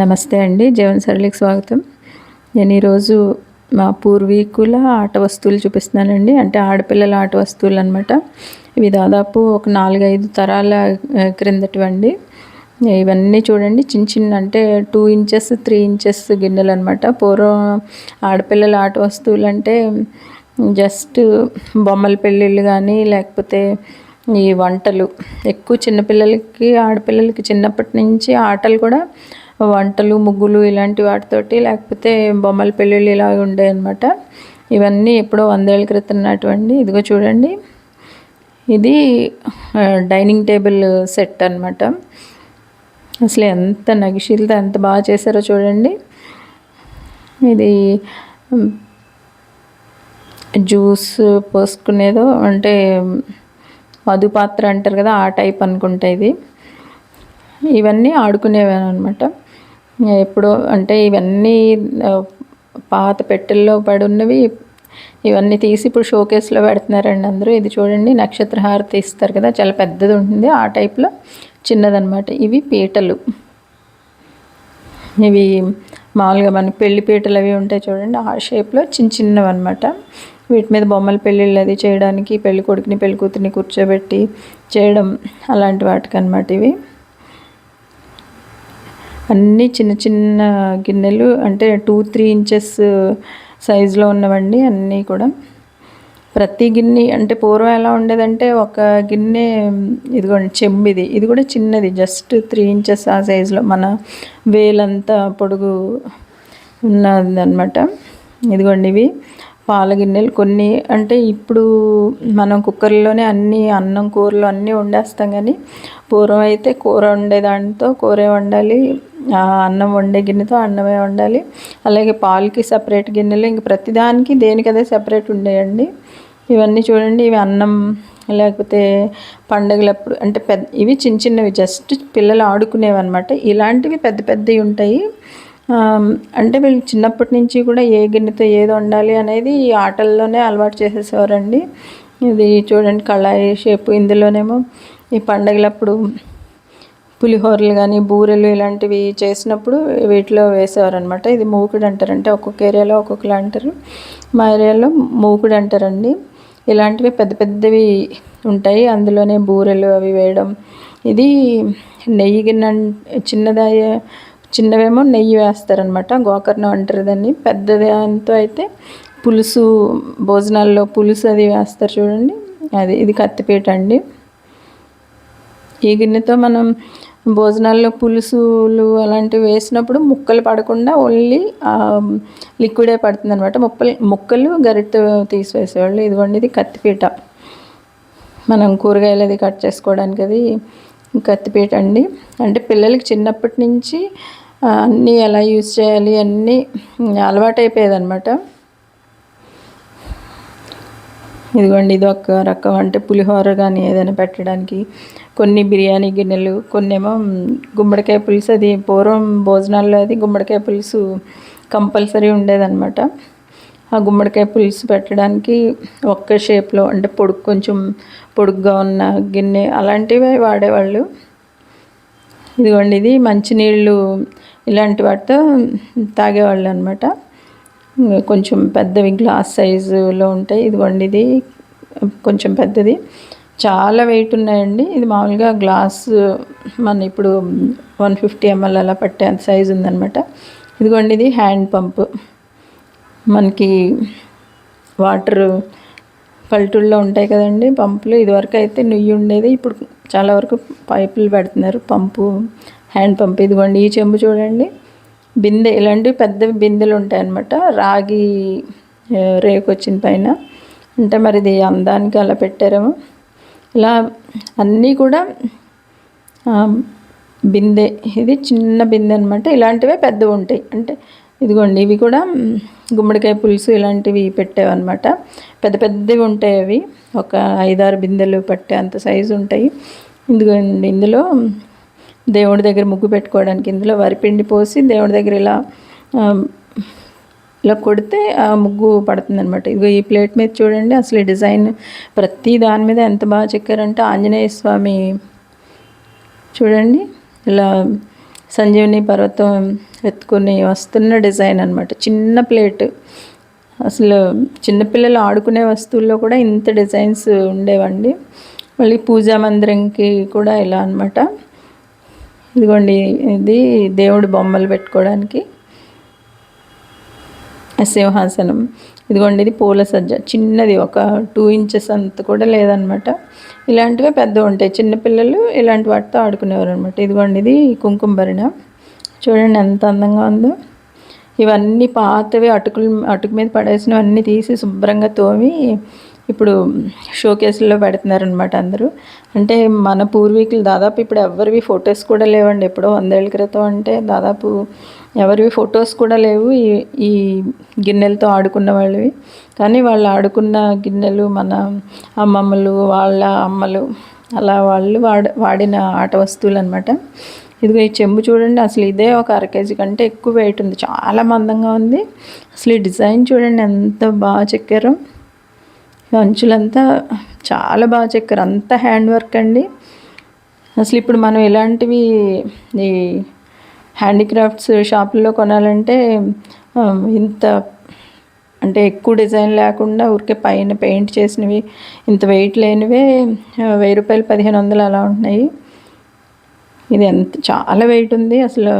నమస్తే అండి జీవన్ సరళికి స్వాగతం. నేను ఈరోజు మా పూర్వీకుల ఆట వస్తువులు చూపిస్తున్నానండి. అంటే ఆడపిల్లల ఆట వస్తువులు అనమాట ఇవి దాదాపు ఒక నాలుగైదు తరాల క్రిందటివండి. ఇవన్నీ చూడండి చిన్న చిన్న అంటే టూ ఇంచెస్ త్రీ ఇంచెస్ గిన్నెలు అనమాట పూర్వం ఆడపిల్లల ఆట వస్తువులు అంటే జస్ట్ బొమ్మల పెళ్ళిళ్ళు కానీ లేకపోతే ఈ వంటలు. ఎక్కువ చిన్నపిల్లలకి ఆడపిల్లలకి చిన్నప్పటి నుంచి ఆటలు కూడా వంటలు ముగ్గులు ఇలాంటి వాటితోటి లేకపోతే బొమ్మల పెళ్ళిళ్ళు ఇలాగ ఉండే అనమాట ఇవన్నీ ఎప్పుడో వందేళ్ళ క్రితం నాటివండి ఇదిగో చూడండి. ఇది డైనింగ్ టేబుల్ సెట్ అనమాట అసలు ఎంత నగిశీలత ఎంత బాగా చేశారో చూడండి. ఇది జ్యూస్ పోసుకునేదో అంటే మధు పాత్ర అంటారు కదా ఆ టైప్ అనుకుంటా ఇది. ఇవన్నీ ఆడుకునేవి అనమాట ఎప్పుడో అంటే ఇవన్నీ పాత పెట్టెల్లో పడి ఉన్నవి ఇవన్నీ తీసి ఇప్పుడు షోకేస్లో పెడుతున్నారండి అందరూ. ఇది చూడండి నక్షత్ర హారతి ఇస్తారు కదా చాలా పెద్దది ఉంటుంది ఆ టైప్లో. చిన్నదనమాట ఇవి పీటలు. ఇవి మామూలుగా మన పెళ్ళి పీటలు అవి ఉంటాయి చూడండి ఆ షేప్లో చిన్న చిన్నవి అనమాట వీటి మీద బొమ్మల పెళ్ళిళ్ళు అది చేయడానికి పెళ్ళి కొడుకుని పెళ్ళి కూతుర్ని కూర్చోబెట్టి చేయడం అలాంటి వాటికి అనమాట ఇవి. అన్నీ చిన్న చిన్న గిన్నెలు అంటే టూ త్రీ ఇంచెస్ సైజులో ఉన్నవండి అన్నీ కూడా. ప్రతి గిన్నె అంటే పూర్వం ఎలా ఉండేదంటే ఒక గిన్నె ఇదిగోండి చెమ్మిది ఇది కూడా చిన్నది జస్ట్ త్రీ ఇంచెస్ ఆ సైజులో మన వేలంతా పొడుగు ఉన్నదన్నమాట. ఇదిగోండి ఇవి పాల గిన్నెలు. కొన్ని అంటే ఇప్పుడు మనం కుక్కర్లోనే అన్ని అన్నం కూరలు అన్నీ వండేస్తాం కానీ పూర్వం అయితే కూర వండేదాంతో కూరే వండాలి. అన్నం వండే గిన్నెతో అన్నమే వండాలి. అలాగే పాలకి సపరేట్ గిన్నెలు ఇంక ప్రతిదానికి దేనికి అదే సపరేట్ ఉండేయండి. ఇవన్నీ చూడండి ఇవి అన్నం లేకపోతే పండగలప్పుడు అంటే పెద్ద ఇవి చిన్న చిన్నవి జస్ట్ పిల్లలు ఆడుకునేవి అనమాట ఇలాంటివి పెద్ద పెద్దవి ఉంటాయి. అంటే వీళ్ళు చిన్నప్పటి నుంచి కూడా ఏ గిన్నెతో ఏది వండాలి అనేది ఈ ఆటల్లోనే అలవాటు చేసేసేవారండి. ఇది చూడండి కళాయి షేపు ఇందులోనేమో. ఈ పండగలప్పుడు పులిహోరలు కానీ బూరెలు ఇలాంటివి చేసినప్పుడు వీటిలో వేసేవారు అనమాట ఇది మూకుడు అంటారంటే. ఒక్కొక్క ఏరియాలో ఒక్కొక్కలా అంటారు. మా ఏరియాలో మూకుడు అంటారండి. ఇలాంటివి పెద్ద పెద్దవి ఉంటాయి. అందులోనే బూరెలు అవి వేయడం. ఇది నెయ్యి గిన్నె చిన్నదాయ చిన్నవేమో నెయ్యి వేస్తారనమాట గోకర్ణం అంటారు దాన్ని. పెద్దదాంతో అయితే పులుసు భోజనాల్లో పులుసు అది వేస్తారు చూడండి. అది ఇది కత్తిపీట అండి. ఈ గిన్నెతో మనం భోజనాల్లో పులుసులు అలాంటివి వేసినప్పుడు ముక్కలు పడకుండా ఓన్లీ లిక్విడే పడుతుంది అనమాట ముక్కలు ముక్కలు గరిటతో తీసివేసేవాళ్ళు. ఇదిగోండి ఇది కత్తిపీట. మనం కూరగాయలు అది కట్ చేసుకోవడానికి అది కత్తిపీట అండి. అంటే పిల్లలకి చిన్నప్పటి నుంచి అన్నీ ఎలా యూజ్ చేయాలి అన్నీ అలవాటు అయిపోయేది అనమాట ఇదిగోండి ఇది ఒక రకం అంటే పులిహోర కానీ ఏదైనా పెట్టడానికి. కొన్ని బిర్యానీ గిన్నెలు కొన్ని ఏమో గుమ్మడికాయ పులుసు అది పూర్వం భోజనాల్లో అది గుమ్మడికాయ పులుసు కంపల్సరీ ఉండేదన్నమాట. ఆ గుమ్మడికాయ పులుసు పెట్టడానికి ఒక్క షేప్లో అంటే పొడుగు కొంచెం పొడుగ్గా ఉన్న గిన్నె అలాంటివే వాడేవాళ్ళు. ఇదిగోండి ఇది మంచినీళ్ళు ఇలాంటి వాటితో తాగేవాళ్ళు అనమాట కొంచెం పెద్దవి గ్లాస్ సైజులో ఉంటాయి. ఇదిగోండి ఇది కొంచెం పెద్దది. చాలా వెయిట్ ఉన్నాయండి. ఇది మామూలుగా గ్లాస్ మన ఇప్పుడు వన్ ఫిఫ్టీ ఎంఎల్ అలా పట్టే అంత సైజు ఉందనమాట ఇదిగోండి ఇది హ్యాండ్ పంప్ మనకి వాటర్ పల్లెటూళ్ళలో ఉంటాయి కదండి పంపులు. ఇదివరకు అయితే నుయ్యి ఉండేది. ఇప్పుడు చాలా వరకు పైపులు పెడుతున్నారు. పంపు హ్యాండ్ పంప్ ఇదిగోండి ఈ చెంబు చూడండి. బిందె ఇలాంటివి పెద్ద బిందెలు ఉంటాయి అన్నమాట రాగి రేకు వచ్చిన పైన. అంటే మరి ఇది అందానికి అలా పెట్టారేమో. ఇలా అన్నీ కూడా బిందె. ఇది చిన్న బిందె అనమాట ఇలాంటివే పెద్దవి ఉంటాయి. అంటే ఇదిగోండి ఇవి కూడా గుమ్మడికాయ పులుసు ఇలాంటివి పెట్టేవన్నమాట. పెద్ద పెద్దవి ఉంటాయి అవి. ఒక ఐదారు బిందెలు పట్టే అంత సైజు ఉంటాయి. ఇదిగోండి ఇందులో దేవుడి దగ్గర ముగ్గు పెట్టుకోవడానికి ఇందులో వరిపిండి పోసి దేవుడి దగ్గర ఇలా ఇలా కొడితే ఆ ముగ్గు పడుతుంది అనమాట ఇదిగో ఈ ప్లేట్ మీద చూడండి అసలు ఈ డిజైన్ ప్రతి దాని మీద ఎంత బాగా చెక్కారంటే ఆంజనేయ స్వామి చూడండి ఇలా సంజీవని పర్వతం ఎత్తుకుని వస్తున్న డిజైన్ అనమాట చిన్న ప్లేట్. అసలు చిన్నపిల్లలు ఆడుకునే వస్తువుల్లో కూడా ఇంత డిజైన్స్ ఉండేవండి. మళ్ళీ పూజా మందిరంకి కూడా ఇలా అనమాట ఇదిగోండి ఇది దేవుడి బొమ్మలు పెట్టుకోవడానికి సింహాసనం. ఇదిగోండి ఇది పూల సజ్జ. చిన్నది ఒక టూ ఇంచెస్ అంత కూడా లేదనమాట. ఇలాంటివే పెద్ద ఉంటాయి. చిన్నపిల్లలు ఇలాంటి వాటితో ఆడుకునేవారు అనమాట. ఇదిగోండి ఇది కుంకుమభరణ. చూడండి ఎంత అందంగా ఉందో. ఇవన్నీ పాతవి అటుకులు అటుకు మీద పడేసినవన్నీ తీసి శుభ్రంగా తోమి ఇప్పుడు షోకేసుల్లో పెడుతున్నారనమాట అందరూ. అంటే మన పూర్వీకులు దాదాపు ఇప్పుడు ఎవరివి ఫొటోస్ కూడా లేవండి. ఎప్పుడో వందేళ్ళ క్రితం అంటే దాదాపు ఎవరివి ఫొటోస్ కూడా లేవు ఈ ఈ గిన్నెలతో ఆడుకున్న వాళ్ళవి. కానీ వాళ్ళు ఆడుకున్న గిన్నెలు మన అమ్మమ్మలు వాళ్ళ అమ్మలు అలా వాళ్ళు వాడ వాడిన ఆట వస్తువులు అనమాట ఇదిగో ఈ చెంబు చూడండి అసలు ఇదే ఒక అర కేజీ కంటే ఎక్కువ వెయిట్ ఉంది. చాలా మందంగా ఉంది. అసలు ఈ డిజైన్ చూడండి ఎంత బాగా చెక్కారో. అంచులంతా చాలా బాగా చెక్కారు అంత హ్యాండ్ వర్క్ అండి. అసలు ఇప్పుడు మనం ఇలాంటివి ఈ హ్యాండీక్రాఫ్ట్స్ షాపుల్లో కొనాలంటే ఇంత అంటే ఎక్కువ డిజైన్ లేకుండా ఊరికే పైన పెయింట్ చేసినవి ఇంత వెయిట్ లేనివే వెయ్యి రూపాయలు పదిహేను వందలు అలా ఉంటున్నాయి. ఇది ఎంత చాలా వెయిట్ ఉంది. అసలు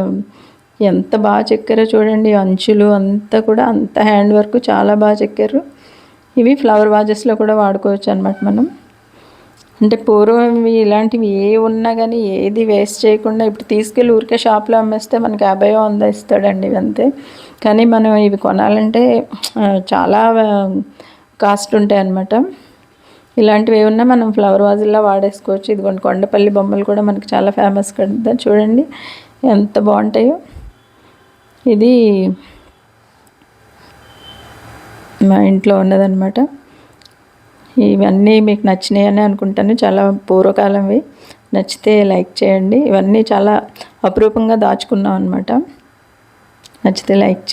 ఎంత బాగా చెక్కారో చూడండి. అంచులు అంతా కూడా అంత హ్యాండ్ వర్క్ చాలా బాగా చెక్కారు ఇవి ఫ్లవర్ వాజెస్లో కూడా వాడుకోవచ్చు అనమాట మనం. అంటే పూర్వం ఇలాంటివి ఏ ఉన్నా కానీ ఏది వేస్ట్ చేయకుండా ఇప్పుడు తీసుకెళ్ళి ఊరికే షాప్లో అమ్మేస్తే మనకి యాభై వంద ఇస్తాడండి ఇవి అంతే. కానీ మనం ఇవి కొనాలంటే చాలా కాస్ట్ ఉంటాయి అన్నమాట. ఇలాంటివి ఏమన్నా మనం ఫ్లవర్ వాజుల్లో వాడేసుకోవచ్చు. ఇదిగోండి కొండపల్లి బొమ్మలు కూడా మనకి చాలా ఫేమస్ కదా చూడండి. ఎంత బాగుంటాయో. ఇది మా ఇంట్లో ఉన్నదనమాట ఇవన్నీ మీకు నచ్చినాయని అనుకుంటాను. చాలా పూర్వకాలంవి. నచ్చితే లైక్ చేయండి. ఇవన్నీ చాలా అపురూపంగా దాచుకున్నాం అనమాట నచ్చితే లైక్ చేయండి.